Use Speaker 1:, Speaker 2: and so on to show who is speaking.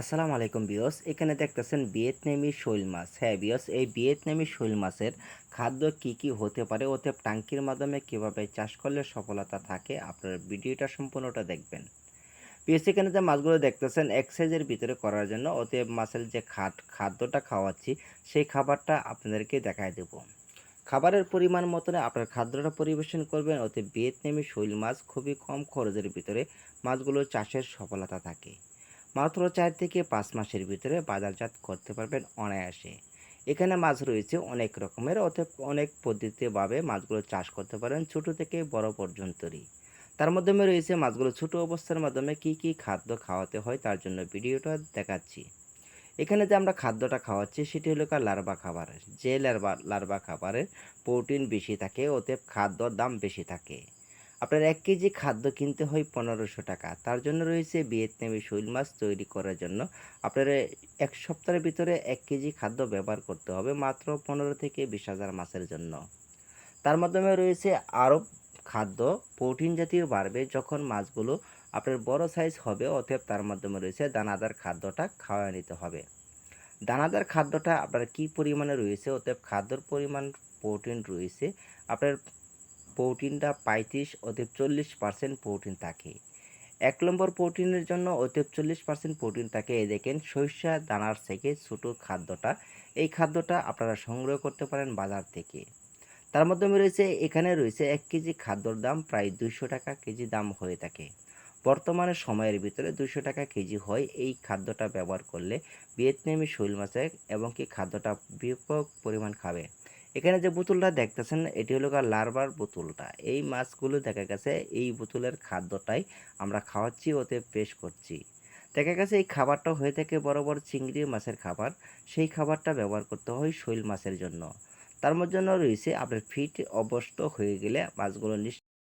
Speaker 1: আসসালামু আলাইকুম বিয়স এখানে দেখতেছেন ভিয়েতনামি শৈল মাছ। হ্যাঁ বিয়স এই ভিয়েতনামি শৈল মাছের খাদ্য কি কি হতে পারে ওতে টাঙ্কির মাধ্যমে কীভাবে চাষ করলে সফলতা থাকে, আপনার ভিডিওটা সম্পূর্ণটা দেখবেন। বিয়স এখানে যে মাছগুলো দেখতেছেন, এক সাইজের ভিতরে করার জন্য ওতে মাছের যে খাট, খাদ্যটা খাওয়াচ্ছি, সেই খাবারটা আপনাদেরকে দেখায় দেব। খাবারের পরিমাণ মতনে আপনার খাদ্যটা পরিবেশন করবেন ওতে ভিয়েতনামি শৈল মাছ খুবই কম খরচের ভিতরে মাছগুলো চাষের সফলতা থাকে। মাত্র চার থেকে পাঁচ মাসের ভিতরে বাজারজাত করতে পারবেন অনায়াসে। এখানে মাছ রয়েছে অনেক রকমের অর্থাৎ অনেক পদ্ধতিভাবে মাছগুলো চাষ করতে পারেন ছোট থেকে বড় পর্যন্তই তার মাধ্যমে রয়েছে মাছগুলো ছোট অবস্থার মাধ্যমে কি কি খাদ্য খাওয়াতে হয় তার জন্য ভিডিওটা দেখাচ্ছি। এখানে যে আমরা খাদ্যটা খাওয়াচ্ছি সেটি হলো কার লার্ভা খাবার। যে লার্ভা লার্ভা খাবারের প্রোটিন বেশি থাকে, অতএব খাদ্যর দাম বেশি থাকে। আপনার এক কেজি খাদ্য কিনতে হয় পনেরোশো টাকা। তার জন্য রয়েছে ভিয়েতনামি শৈল মাছ তৈরি করার জন্য। আপনার এক সপ্তাহের ভিতরে এক কেজি খাদ্য ব্যবহার করতে হবে মাত্র পনেরো থেকে বিশ হাজার মাছের জন্য। তার মাধ্যমে রয়েছে আরও খাদ্য, প্রোটিন জাতীয় বাড়বে যখন মাছগুলো আপনার বড় সাইজ হবে, অতএব তার মাধ্যমে রয়েছে দানাদার খাদ্যটা খাওয়া নিতে হবে। দানাদার খাদ্যটা আপনার কি পরিমাণে রয়েছে, অতএব খাদ্যর পরিমাণ প্রোটিন রয়েছে, আপনার প্রোটিনটা পঁয়ত্রিশ অতএব চল্লিশ পার্সেন্ট প্রোটিন থাকে। এক নম্বর প্রোটিনের জন্য অতএব চল্লিশ পার্সেন্ট প্রোটিন থাকে, এই দেখেন সরিষা, দানার থেকে ছোটো খাদ্যটা। এই খাদ্যটা আপনারা সংগ্রহ করতে পারেন বাজার থেকে। তার মাধ্যমে রয়েছে, এখানে রয়েছে এক কেজি খাদ্যর দাম প্রায় দুইশো টাকা কেজি দাম হয়ে থাকে। বর্তমানে সময়ের ভিতরে দুশো টাকা কেজি হয় এই খাদ্যটা ব্যবহার করলে। ভিয়েতনামি শৈল মাছের এবং কি খাদ্যটা ব্যাপক পরিমাণ খাবে। এখানে যে বোতলটা দেখতেছেন, এটি হলো লার্ভার বোতলটা। এই মাছগুলো দেখা গেছে এই বোতলের খাদ্যটাই আমরা খাওয়াচ্ছি, ওতে পেশ করছি। দেখা গেছে এই খাবারটা হয়ে থাকে বড় বড় চিংড়ি মাছের খাবার। সেই খাবারটা ব্যবহার করতে হয় শৈল মাছের জন্য। তার মধ্যে রয়েছে আপনার ফিট অবস্থ হয়ে গেলে মাছগুলো নিশ্চয়